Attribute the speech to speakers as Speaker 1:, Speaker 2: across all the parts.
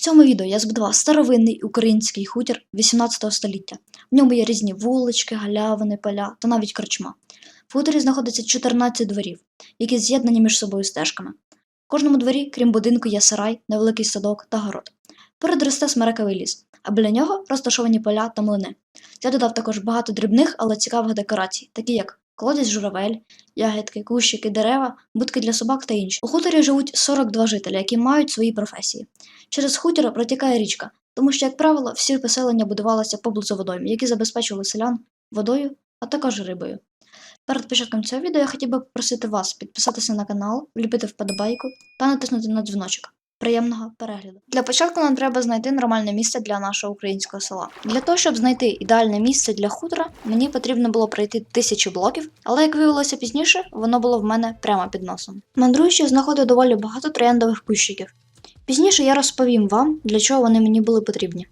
Speaker 1: цьому відео я збудував старовинний український хутір 18 століття. В ньому є різні вулички, галявини, поля та навіть корчма. В хуторі знаходиться 14 дворів, які з'єднані між собою стежками. В кожному дворі, крім будинку, є сарай, невеликий садок та город. Поряд росте смерековий ліс, а біля нього розташовані поля та млини. Я додав також багато дрібних, але цікавих декорацій, такі як колодязь журавель, ягідки, кущики, дерева, будки для собак та інші. У хуторі живуть 42 жителі, які мають свої професії. Через хутір протікає річка, тому що, як правило, всі поселення будувалися поблизу водойм, які забезпечували селян водою, а також рибою. Перед початком цього відео я хотів би попросити вас підписатися на канал, вліпити вподобайку та натиснути на дзвіночок. Приємного перегляду. Для початку нам треба знайти нормальне місце для нашого українського села. Для того, щоб знайти ідеальне місце для хутора, мені потрібно було пройти тисячі блоків, але як виявилося пізніше, воно було в мене прямо під носом. Мандруючи, знаходив доволі багато трояндових кущиків. Пізніше я розповім вам, для чого вони мені були потрібні.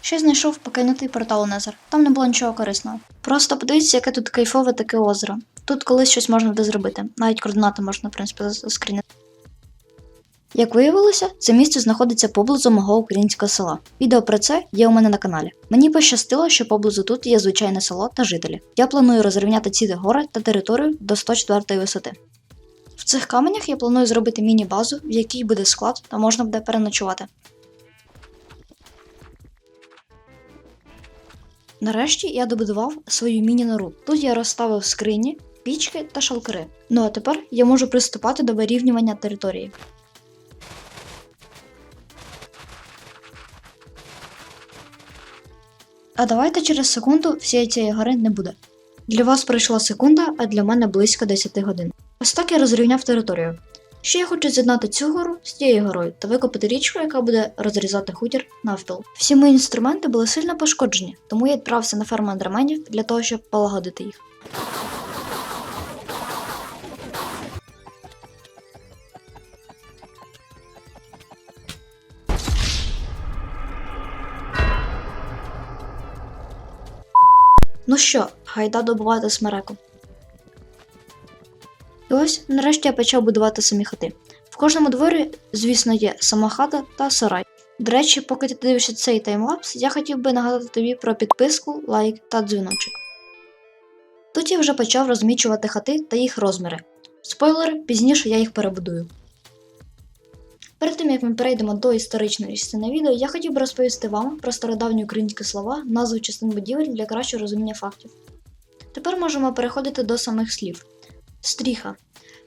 Speaker 1: Ще знайшов покинутий портал Незер. Там не було нічого корисного. Просто подивіться, яке тут кайфове таке озеро. Тут колись щось можна буде зробити. Навіть координати можна, в принципі, заскрінити. Як виявилося, це місце знаходиться поблизу мого українського села. Відео про це є у мене на каналі. Мені пощастило, що поблизу тут є звичайне село та жителі. Я планую розрівняти ці гори та територію до 104 висоти. В цих каменях я планую зробити міні-базу, в якій буде склад та можна буде переночувати. Нарешті я добудував свою міні-нору. Тут я розставив скрині, пічки та шалкери. Ну а тепер я можу приступати до вирівнювання території. А давайте через секунду всієї цієї гори не буде. Для вас пройшла секунда, а для мене близько 10 годин. Ось так я розрівняв територію. Ще я хочу з'єднати цю гору з тією горою та викопати річку, яка буде розрізати хутір навпіл. Всі мої інструменти були сильно пошкоджені, тому я відправився на ферму андраменів для того, щоб полагодити їх. Ну що, гайда добувати смереку. І ось нарешті я почав будувати самі хати. В кожному дворі, звісно, є сама хата та сарай. До речі, поки ти дивишся цей таймлапс, я хотів би нагадати тобі про підписку, лайк та дзвіночок. Тут я вже почав розмічувати хати та їх розміри. Спойлер, пізніше я їх перебудую. Перед тим як ми перейдемо до історичної частини відео, я хотів би розповісти вам про стародавні українські слова, назви частин будівель для кращого розуміння фактів. Тепер можемо переходити до самих слів. Стріха.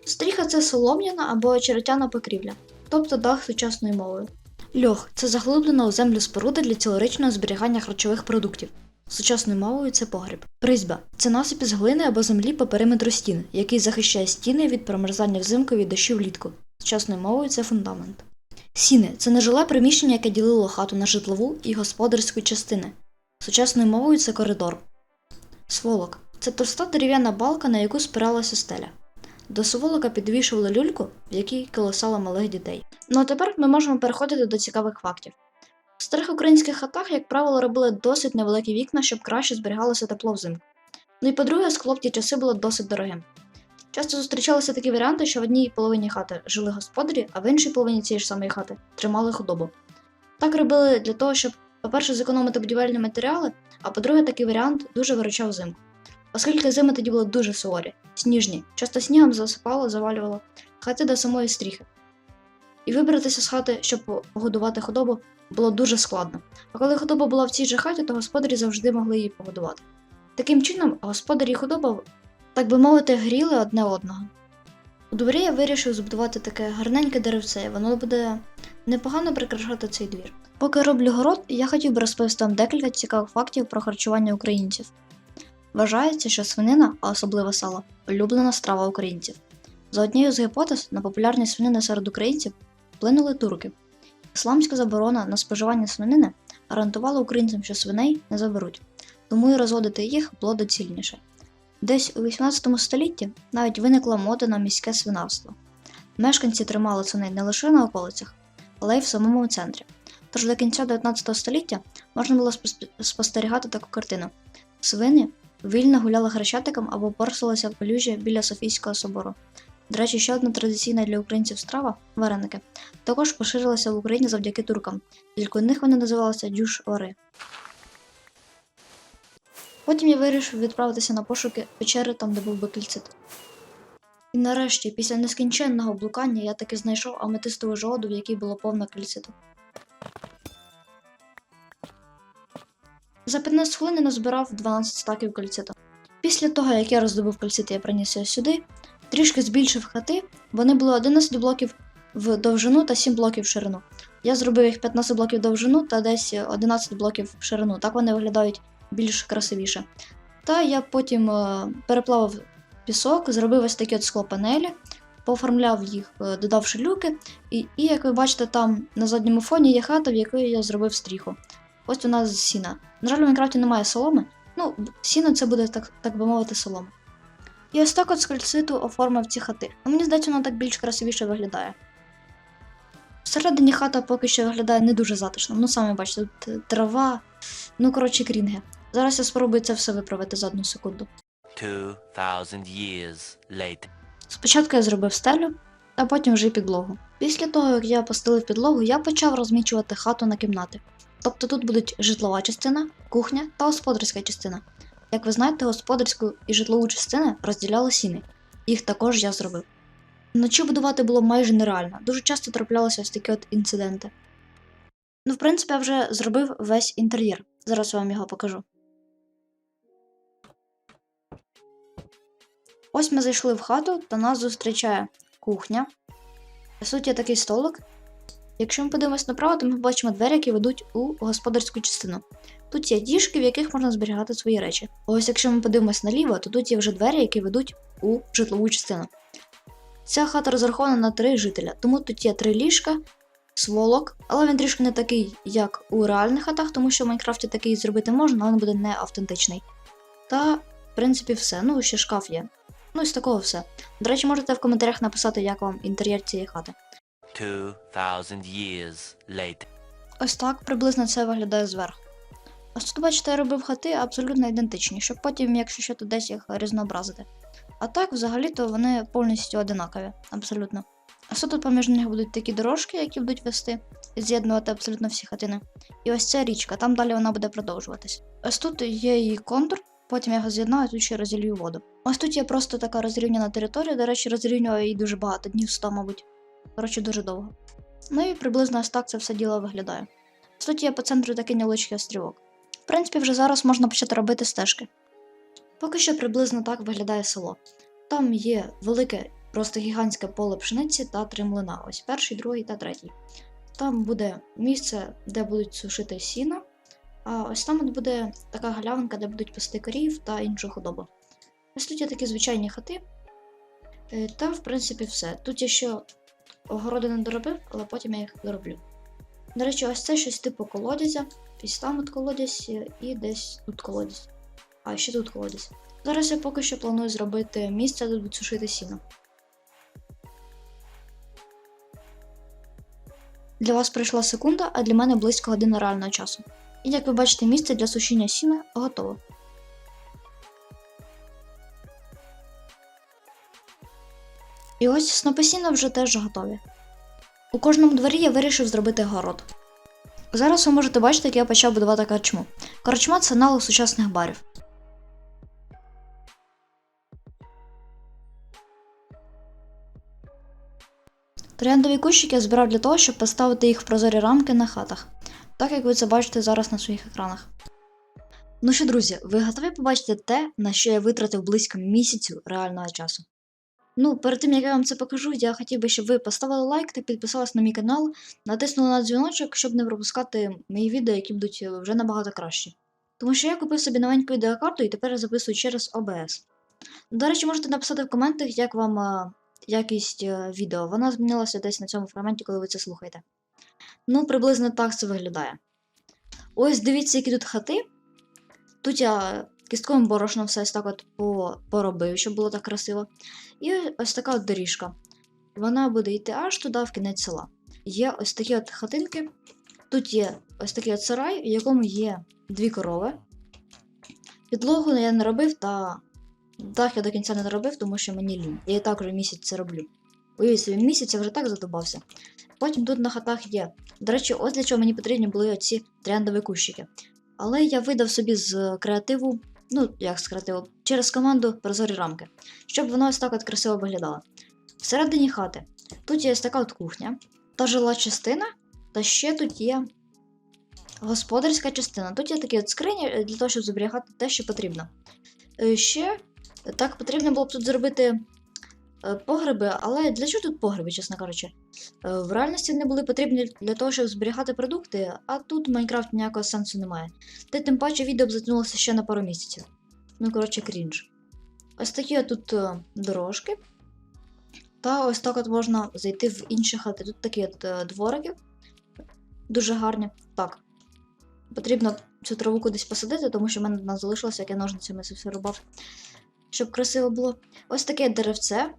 Speaker 1: Стріха це солом'яна або очеретяна покрівля, тобто дах сучасною мовою. Льох це заглиблена у землю споруда для цілорічного зберігання харчових продуктів. Сучасною мовою це погріб. Призьба це насип із глини або землі по периметру стін, який захищає стіни від промерзання взимку і дощу влітку. Сучасною мовою це фундамент. Сіни це нежиле приміщення, яке ділило хату на житлову і господарську частини. Сучасною мовою це коридор. Сволок це товста дерев'яна балка, на яку спиралася стеля. До сволока підвішували люльку, в якій колосало малих дітей. Ну а тепер ми можемо переходити до цікавих фактів. В старих українських хатах, як правило, робили досить невеликі вікна, щоб краще зберігалося тепло взимку. Ну і по-друге, скло в ті часи було досить дорогим. Часто зустрічалися такі варіанти, що в одній половині хати жили господарі, а в іншій половині цієї ж самої хати тримали худобу. Так робили для того, щоб, по-перше, зекономити будівельні матеріали, а по-друге, такий варіант дуже виручав взимку. Оскільки зими тоді були дуже суворі, сніжні, часто снігом засипало, завалювало хати до самої стріхи. І вибратися з хати, щоб погодувати худобу, було дуже складно. А коли худоба була в цій же хаті, то господарі завжди могли її погодувати. Таким чином, господарі і худоба, так би мовити, гріли одне одного. У дворі я вирішив збудувати таке гарненьке деревце, воно буде непогано прикрашати цей двір. Поки роблю город, я хотів би розповісти вам декілька цікавих фактів про харчування українців. Вважається, що свинина, а особливо сало, улюблена страва українців. За однією з гіпотез, на популярність свинини серед українців вплинули турки. Ісламська заборона на споживання свинини гарантувала українцям, що свиней не заберуть, тому і розводити їх було доцільніше. Десь у 18 столітті навіть виникла мода на міське свинарство. Мешканці тримали свиней не лише на околицях, але й в самому центрі. Тож до кінця 19 століття можна було спостерігати таку картину: свині вільно гуляли хрещатиком або порсилися в полюжі біля Софійського собору. До речі, ще одна традиційна для українців страва вареники. Також поширилася в Україні завдяки туркам, тільки у них вони називалися дюш-ори. Потім я вирішив відправитися на пошуки печери там, де був бекільцит. І нарешті, після нескінченного блукання, я таки знайшов аметистову жолоду, в якій було повно кальциту. За 15 хвилин я назбирав 12 стаків кальциту. Після того, як я роздобув кальцит, я приніс його сюди, трішки збільшив хати, вони були 11 блоків в довжину та 7 блоків в ширину. Я зробив їх 15 блоків в довжину та десь 11 блоків в ширину. Так вони виглядають більш красивіше. Та я потім е, переплавив пісок, зробив ось такі от склопанелі, пооформляв їх, е, додавши люки. І, і як ви бачите, там на задньому фоні є хата, в якої я зробив стріху. Ось вона з сіна. На жаль, в Майнкрафті немає соломи. Ну, сіно це буде, так, так би мовити, солома. І ось так от з кальциту оформив ці хати. А мені здається, вона так більш красивіше виглядає. Всередині хата поки що виглядає не дуже затишно. Ну, самі бачите, трава, ну коротше, крінги. Зараз я спробую це все виправити за одну секунду.
Speaker 2: 2,000 years later.
Speaker 1: Спочатку я зробив стелю, а потім вже й підлогу. Після того, як я постелив підлогу, я почав розмічувати хату на кімнати. Тобто тут будуть житлова частина, кухня та господарська частина. Як ви знаєте, господарську і житлову частини розділяли сіни. Їх також я зробив. Вночі будувати було майже нереально, дуже часто траплялися ось такі от інциденти. Ну, в принципі, я вже зробив весь інтер'єр. Зараз я вам його покажу. Ось ми зайшли в хату, та нас зустрічає кухня. По суті, такий столик. Якщо ми подивимось направо, то ми бачимо двері, які ведуть у господарську частину. Тут є діжки, в яких можна зберігати свої речі. Ось якщо ми подивимось наліво, то тут є вже двері, які ведуть у житлову частину. Ця хата розрахована на три жителя, тому тут є три ліжка, сволок, але він трішки не такий, як у реальних хатах, тому що в Майнкрафті такий зробити можна, але він буде не автентичний. Та, в принципі, все. Ну, ще шкаф є. Ну і з такого все. До речі, можете в коментарях написати, як вам інтер'єр цієї хати.
Speaker 2: 2,000 years later.
Speaker 1: Ось так приблизно це виглядає зверху. Ось тут, бачите, я робив хати абсолютно ідентичні, щоб потім, якщо що, то десь їх різнообразити. А так, взагалі-то вони повністю одинакові, абсолютно. Ось тут поміж них будуть такі дорожки, які будуть вести, і з'єднувати абсолютно всі хатини. І ось ця річка, там далі вона буде продовжуватись. Ось тут є її контур, потім я його з'єднаю, тут ще розділю воду. Ось тут є просто така розрівняна територія, до речі, розрівнюваю її дуже багато, днів 100, мабуть. Коротше, дуже довго. Ну і приблизно ось так це все діло виглядає. Ось тут є по центру такий невеличкий острівок. В принципі, вже зараз можна почати робити стежки. Поки що приблизно так виглядає село. Там є велике, просто гігантське поле пшениці та три млина. Ось перший, другий та третій. Там буде місце, де будуть сушити сіно, а ось там от буде така галявинка, де будуть пасти корів та іншу худобу. Ось тут є такі звичайні хати. Е, Та, в принципі, все. Тут я ще огороди не доробив, але потім я їх дороблю. До речі, ось це щось типу колодязя. Ось там от колодязь і десь тут колодязь. А ще тут колодязь. Зараз я поки що планую зробити місце, де будуть сушити сіно. Для вас пройшла секунда, а для мене близько години реального часу. І як ви бачите, місце для сушіння сіна готове. І ось снопи сіна вже теж готові. У кожному дворі я вирішив зробити город. Зараз ви можете бачити, як я почав будувати корчму. Корчма це аналог сучасних барів. Трояндові кущики я збирав для того, щоб поставити їх в прозорі рамки на хатах, так як ви це бачите зараз на своїх екранах. Ну що, друзі, ви готові побачити те, на що я витратив близько місяцю реального часу? Ну, перед тим як я вам це покажу, я хотів би, щоб ви поставили лайк та підписались на мій канал, натиснули на дзвіночок, щоб не пропускати мої відео, які будуть е, вже набагато кращі. Тому що я купив собі новеньку відеокарту і тепер записую через OBS. До речі, можете написати в коментах, як вам е, якість е, відео. Вона змінилася десь на цьому фрагменті, коли ви це слухаєте. Ну, приблизно так це виглядає. Ось дивіться, які тут хати. Тут я кістковим борошном все так от поробив, щоб було так красиво. І ось така от доріжка. Вона буде йти аж туди, в кінець села. Є ось такі от хатинки. Тут є ось такий от сарай, в якому є дві корови. Підлогу я не робив, та Дах я до кінця не доробив, тому що мені лінь. Я і так вже місяць це роблю. Уявіть собі, місяць я вже так задобався. Потім тут на хатах є. До речі, ось для чого мені потрібні були оці трендові кущики. Але я видав собі з креативу, ну як з креативу, через команду прозорі рамки, щоб воно ось так от красиво виглядало. Всередині хати тут є ось така от кухня, та жила частина, та ще тут є господарська частина. Тут є такі от скрині для того, щоб зберігати те, що потрібно. Е, Ще так потрібно було б тут зробити погреби, але для чого тут погреби, чесно кажучи? Е, В реальності вони були потрібні для того, щоб зберігати продукти, а тут в Майнкрафт ніякого сенсу немає. Та тим паче відео б затягнулося ще на пару місяців. Ну, коротше, крінж. Ось такі тут е, дорожки. Та ось так от можна зайти в інші хати. Тут такі от е, дворики. Дуже гарні. Так. Потрібно цю траву кудись посадити, тому що в мене вона залишилася, як я ножницями це все рубав. Щоб красиво було. Ось таке деревце.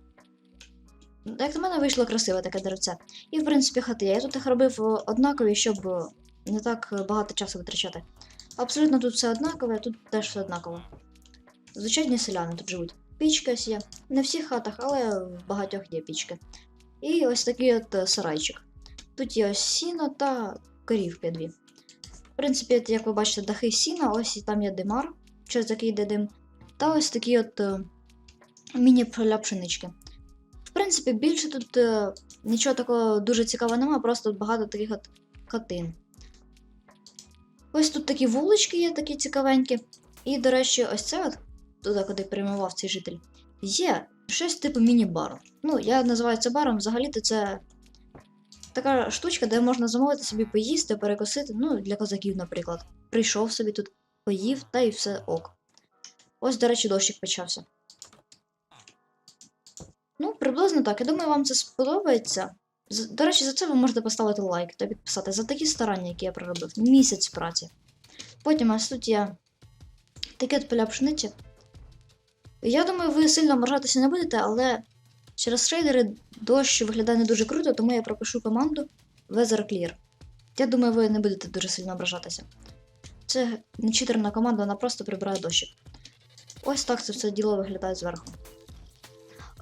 Speaker 1: Як на мене вийшло красиве таке деревце. І, в принципі, хати. Я тут їх робив однакові, щоб е, не так багато часу витрачати. Абсолютно тут все однакове, тут теж все однаково. Звичайні селяни тут живуть. Пічка є. Не в всіх хатах, але в багатьох є пічки. І ось такий от е, сарайчик. Тут є ось сіно та корівки дві. В принципі, як ви бачите, дахи сіна, ось і там є димар, через який йде дим. Та ось такі от е, міні-поля пшенички. Принципі, більше тут е, нічого такого дуже цікавого немає, просто багато таких от хатин. Ось тут такі вулички є, такі цікавенькі. І, до речі, ось це от, туди, куди прямував цей житель, є щось типу міні-бару. Ну, я називаю це баром, взагалі-то це така штучка, де можна замовити собі поїсти, перекусити, ну, для козаків, наприклад. Прийшов собі тут, поїв, та і все ок. Ось, до речі, дощик почався. Ну, приблизно так. Я думаю, вам це сподобається. До речі, за це ви можете поставити лайк та підписати за такі старання, які я проробив. Місяць праці. Потім ось тут є таке поля пшениці. Я думаю, ви сильно ображатися не будете, але через шейдери дощ виглядає не дуже круто, тому я пропишу команду Weather Clear. Я думаю, ви не будете дуже сильно ображатися. Це не читерна команда, вона просто прибирає дощик. Ось так це все діло виглядає зверху.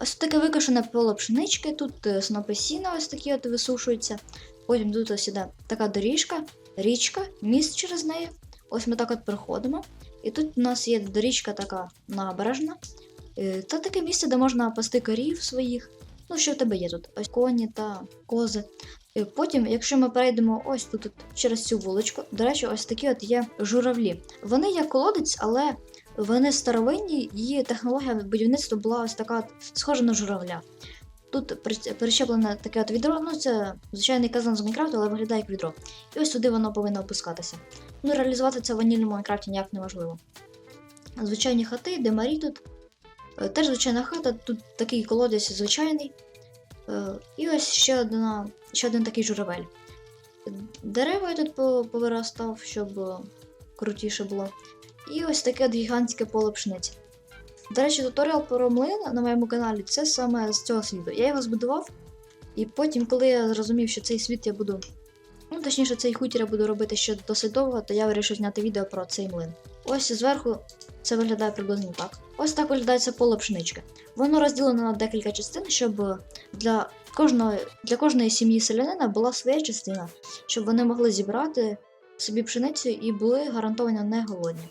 Speaker 1: Ось таке викошене поле пшенички, тут е, снопи сіна ось такі от висушуються. Потім тут ось іде така доріжка, річка, міст через неї. Ось ми так от проходимо. І тут у нас є доріжка така набережна. Е, Та таке місце, де можна пасти корів своїх. Ну, що в тебе є тут? Ось коні та кози. Е, Потім, якщо ми перейдемо ось тут через цю вуличку, до речі, ось такі от є журавлі. Вони як колодець, але вони старовинні, її технологія будівництва була ось така схожа на журавля. Тут при- прищеплене таке от відро, ну це звичайний казан з Майнкрафту, але виглядає як відро. І ось туди воно повинно опускатися. Ну, реалізувати це в ванільному Майнкрафті ніяк неможливо. Звичайні хати, димарі тут. Е, Теж звичайна хата, тут такий колодязь звичайний. Е, І ось ще, одна, ще один такий журавель. Дерева я тут повиростав, щоб е, крутіше було. І ось таке от гігантське поле пшениці. До речі, туторіал про млин на моєму каналі це саме з цього світу. Я його збудував, і потім, коли я зрозумів, що цей світ я буду. Ну, точніше, цей хутір я буду робити ще досить довго, то я вирішив зняти відео про цей млин. Ось зверху це виглядає приблизно так. Ось так виглядає це поле пшенички. Воно розділено на декілька частин, щоб для кожної, для кожної сім'ї селянина була своя частина, щоб вони могли зібрати собі пшеницю і були гарантовано не голодні.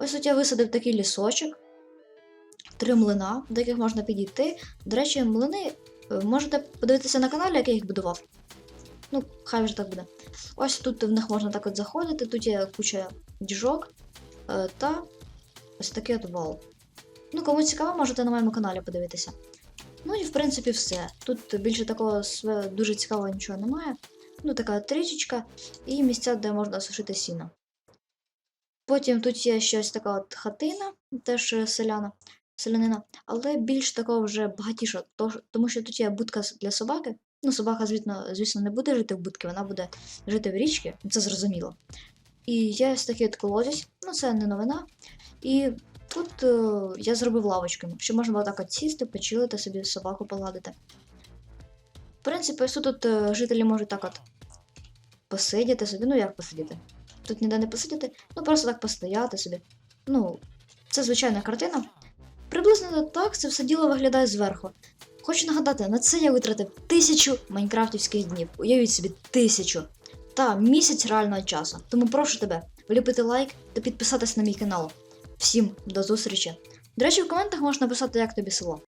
Speaker 1: Ось тут я висадив такий лісочок, три млина, до яких можна підійти. До речі, млини е, можете подивитися на каналі, як я їх будував. Ну, хай вже так буде. Ось тут в них можна так от заходити, тут є куча діжок е, та ось такий от вал. Ну, кому цікаво, можете на моєму каналі подивитися. Ну і в принципі все. Тут більше такого дуже цікавого нічого немає. Ну, така трічечка і місця, де можна сушити сіно. Потім тут є ще ось така от хатина, теж е, селяна, селянина, але більш такого вже багатіша, тому що тут є будка для собаки. Ну, собака, звісно, звісно, не буде жити в будці, вона буде жити в річці, це зрозуміло. І є ось такий от колодязь, ну це не новина. І тут е, я зробив лавочками, щоб можна було так от сісти, почилити собі собаку погладити. В принципі, ось тут е, жителі можуть так от посидіти собі, ну як посидіти? Тут ніде не посидіти, ну просто так постояти собі. Ну, це звичайна картина. Приблизно так це все діло виглядає зверху. Хочу нагадати, на це я витратив тисячу майнкрафтівських днів. Уявіть собі, тисячу. Та місяць реального часу. Тому прошу тебе вліпити лайк та підписатись на мій канал. Всім до зустрічі. До речі, в коментах можна написати, як тобі село.